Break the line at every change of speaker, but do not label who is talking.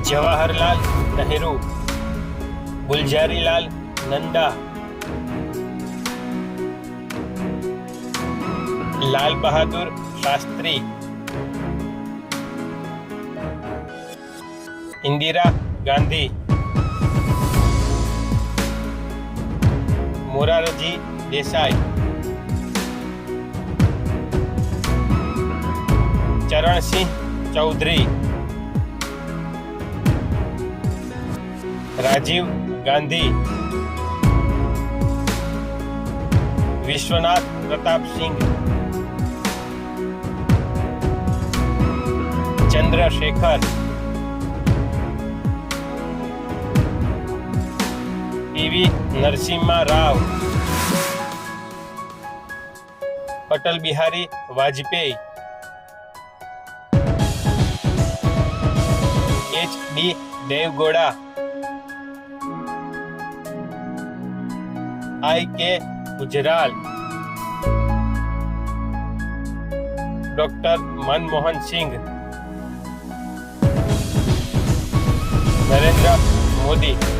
Jawaharlal Nehru Gulzarilal Nanda Lal Bahadur Shastri Indira Gandhi Morarji Desai Charan Singh Chaudhary. Rajiv Gandhi, Vishwanath Pratap Singh, Chandrashekhar P V Narasimha Rao, Atal Bihari Vajpayee, H D Deve Gowda I K Gujral. Doctor Manmohan Singh. Narendra Modi.